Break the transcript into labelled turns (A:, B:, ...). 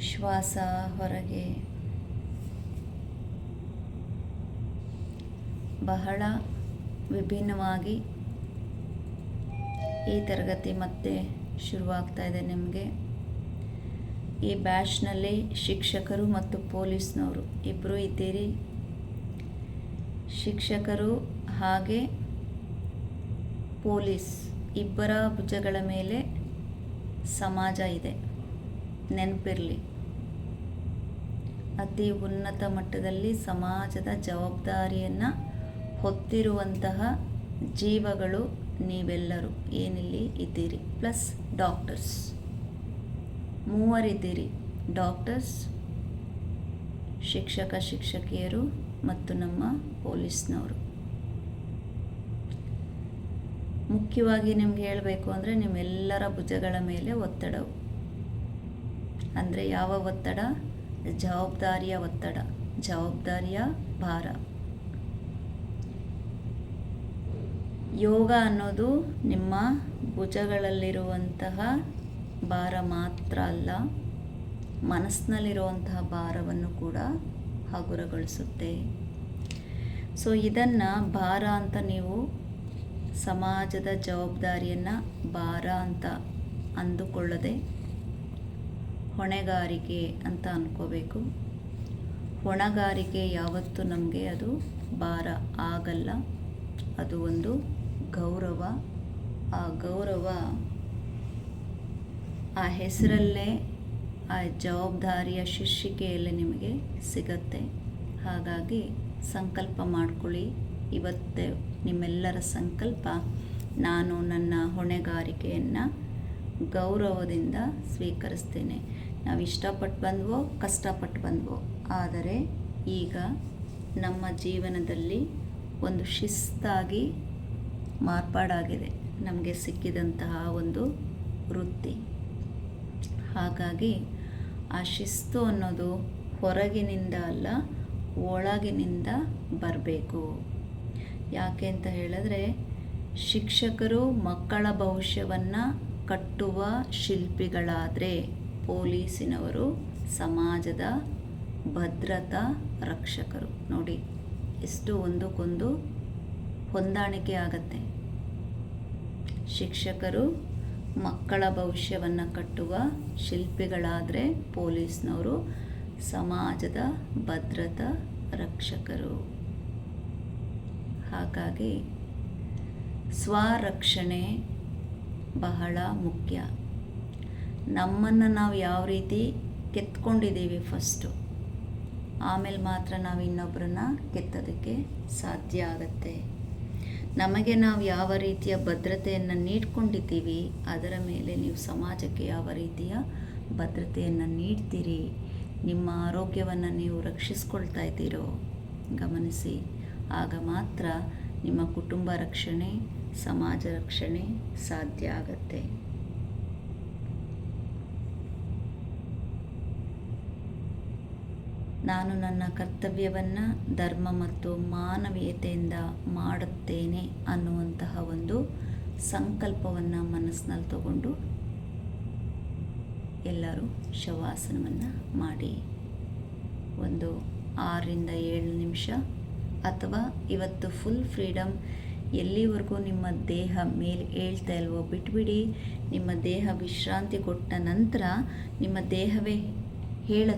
A: ಶ್ವಾಸ ಹೊರಗೆ. ಬಹಳ ವಿಭಿನ್ನವಾಗಿ ಈ ತರಗತಿ ಮತ್ತೆ ಶುರುವಾಗ್ತಾ ಇದೆ ನಿಮಗೆ. ಈ ಬ್ಯಾಚ್ನಲ್ಲಿ ಶಿಕ್ಷಕರು ಮತ್ತು ಪೊಲೀಸ್ನವರು ಇಬ್ಬರು ಇದ್ದೀರಿ. ಶಿಕ್ಷಕರು ಹಾಗೆ ಪೊಲೀಸ್ ಇಬ್ಬರ ಭುಜಗಳ ಮೇಲೆ ಸಮಾಜ ಇದೆ. ನೆನಪಿರಲಿ. ಅತಿ ಉನ್ನತ ಮಟ್ಟದಲ್ಲಿ ಸಮಾಜದ ಜವಾಬ್ದಾರಿಯನ್ನು ಹೊತ್ತಿರುವಂತಹ ಜೀವಗಳು ನೀವೆಲ್ಲರೂ ಏನಿಲ್ಲಿ ಇದ್ದೀರಿ? Plus doctors. ಮೂವರಿದ್ದೀರಿ. ಡಾಕ್ಟರ್ಸ್, ಶಿಕ್ಷಕ, ಶಿಕ್ಷಕಿಯರು ಮತ್ತು ನಮ್ಮ ಪೊಲೀಸ್ನವರು. ಮುಖ್ಯವಾಗಿ ನಿಮ್ಗೆ ಹೇಳಬೇಕು ಅಂದರೆ ನಿಮ್ಮೆಲ್ಲರ ಭುಜಗಳ ಮೇಲೆ ಒತ್ತಡವು. ಅಂದರೆ ಯಾವ ಒತ್ತಡ? ಜವಾಬ್ದಾರಿಯ ಒತ್ತಡ. ಜವಾಬ್ದಾರಿಯ ಭಾರ. ಯೋಗ ಅನ್ನೋದು ನಿಮ್ಮ ಭುಜಗಳಲ್ಲಿರುವಂತಹ ಭಾರ ಮಾತ್ರ ಅಲ್ಲ, ಮನಸ್ಸಿನಲ್ಲಿರುವಂತಹ ಭಾರವನ್ನು ಕೂಡ ಹಗುರಗೊಳಿಸುತ್ತೆ. ಸೊ ಇದನ್ನು ಭಾರ ಅಂತ ನೀವು ಸಮಾಜದ ಜವಾಬ್ದಾರಿಯನ್ನು ಭಾರ ಅಂತ ಅಂದುಕೊಳ್ಳದೆ ಹೊಣೆಗಾರಿಕೆ ಅಂತ ಅನ್ಕೋಬೇಕು. ಹೊಣೆಗಾರಿಕೆ ಯಾವತ್ತೂ ನಮಗೆ ಅದು ಭಾರ ಆಗಲ್ಲ. ಅದು ಒಂದು ಗೌರವ. ಆ ಗೌರವ ಆ ಹೆಸರಲ್ಲೇ ಆ ಜವಾಬ್ದಾರಿಯ ಶೀರ್ಷಿಕೆಯಲ್ಲೇ ನಿಮಗೆ ಸಿಗತ್ತೆ. ಹಾಗಾಗಿ ಸಂಕಲ್ಪ ಮಾಡ್ಕೊಳ್ಳಿ. ಇವತ್ತೇ ನಿಮ್ಮೆಲ್ಲರ ಸಂಕಲ್ಪ. ನಾನು ನನ್ನ ಹೊಣೆಗಾರಿಕೆಯನ್ನು ಗೌರವದಿಂದ ಸ್ವೀಕರಿಸ್ತೇನೆ. ನಾವು ಇಷ್ಟಪಟ್ಟು ಬಂದ್ವೋ, ಕಷ್ಟಪಟ್ಟು ಬಂದ್ವೋ. ಆದರೆ ಈಗ ನಮ್ಮ ಜೀವನದಲ್ಲಿ ಒಂದು ಶಿಸ್ತಾಗಿ ಮಾರ್ಪಾಡಾಗಿದೆ. ನಮಗೆ ಸಿಕ್ಕಿದಂತಹ ಒಂದು ವೃತ್ತಿ. ಹಾಗಾಗಿ ಆ ಶಿಸ್ತು ಅನ್ನೋದು ಹೊರಗಿನಿಂದ ಅಲ್ಲ, ಒಳಗಿನಿಂದ ಬರಬೇಕು. ಯಾಕೆ ಅಂತ ಹೇಳಿದ್ರೆ, ಶಿಕ್ಷಕರು ಮಕ್ಕಳ ಭವಿಷ್ಯವನ್ನು ಕಟ್ಟುವ ಶಿಲ್ಪಿಗಳಾದರೆ ಪೊಲೀಸಿನವರು ಸಮಾಜದ ಭದ್ರತಾ ರಕ್ಷಕರು. ನೋಡಿ, ಎಷ್ಟು ಒಂದಕ್ಕೊಂದು ಹೊಂದಾಣಿಕೆ ಆಗತ್ತೆ. ಶಿಕ್ಷಕರು ಮಕ್ಕಳ ಭವಿಷ್ಯವನ್ನು ಕಟ್ಟುವ ಶಿಲ್ಪಿಗಳಾದರೆ ಪೊಲೀಸ್ನವರು, ಸಮಾಜದ ಭದ್ರತಾ ರಕ್ಷಕರು. ಹಾಗಾಗಿ ಸ್ವರಕ್ಷಣೆ ಬಹಳ ಮುಖ್ಯ. ನಮ್ಮನ್ನು ನಾವು ಯಾವ ರೀತಿ ಕೆತ್ಕೊಂಡಿದ್ದೀವಿ ಫಸ್ಟು ಆಮೇಲೆ ಮಾತ್ರ ನಾವು ಇನ್ನೊಬ್ಬರನ್ನ ಕೆತ್ತೋದಕ್ಕೆ ಸಾಧ್ಯ ಆಗತ್ತೆ. ನಮಗೆ ನಾವು ಯಾವ ರೀತಿಯ ಭದ್ರತೆಯನ್ನು ನೀಡ್ಕೊಂಡಿದ್ದೀವಿ, ಅದರ ಮೇಲೆ ನೀವು ಸಮಾಜಕ್ಕೆ ಯಾವ ರೀತಿಯ ಭದ್ರತೆಯನ್ನು ನೀಡ್ತೀರಿ, ನಿಮ್ಮ ಆರೋಗ್ಯವನ್ನು ನೀವು ರಕ್ಷಿಸ್ಕೊಳ್ತಾ ಇದ್ದೀರೋ, ಗಮನಿಸಿ. ಆಗ ಮಾತ್ರ ನಿಮ್ಮ ಕುಟುಂಬ ರಕ್ಷಣೆ, ಸಮಾಜ ರಕ್ಷಣೆ ಸಾಧ್ಯ ಆಗತ್ತೆ. ನಾನು ನನ್ನ ಕರ್ತವ್ಯವನ್ನು ಧರ್ಮ ಮತ್ತು ಮಾನವೀಯತೆಯಿಂದ ಮಾಡುತ್ತೇನೆ ಅನ್ನುವಂತಹ ಒಂದು ಸಂಕಲ್ಪವನ್ನು ಮನಸ್ಸಿನಲ್ಲಿ ತಗೊಂಡು ಎಲ್ಲರೂ ಶವಾಸನವನ್ನು ಮಾಡಿ. ಒಂದು ಆರರಿಂದ ಏಳು ನಿಮಿಷ ಅಥವಾ ಇವತ್ತು ಫುಲ್ ಫ್ರೀಡಮ್ ಎಲ್ಲಿವರೆಗೂ ನಿಮ್ಮ ದೇಹ ಮೇಲೆ ಹೇಳ್ತಾ ಇಲ್ವೋ ಬಿಟ್ಬಿಡಿ. ನಿಮ್ಮ ದೇಹ ವಿಶ್ರಾಂತಿ ಕೊಟ್ಟ ನಂತರ ನಿಮ್ಮ ದೇಹವೇ ಹೇಳ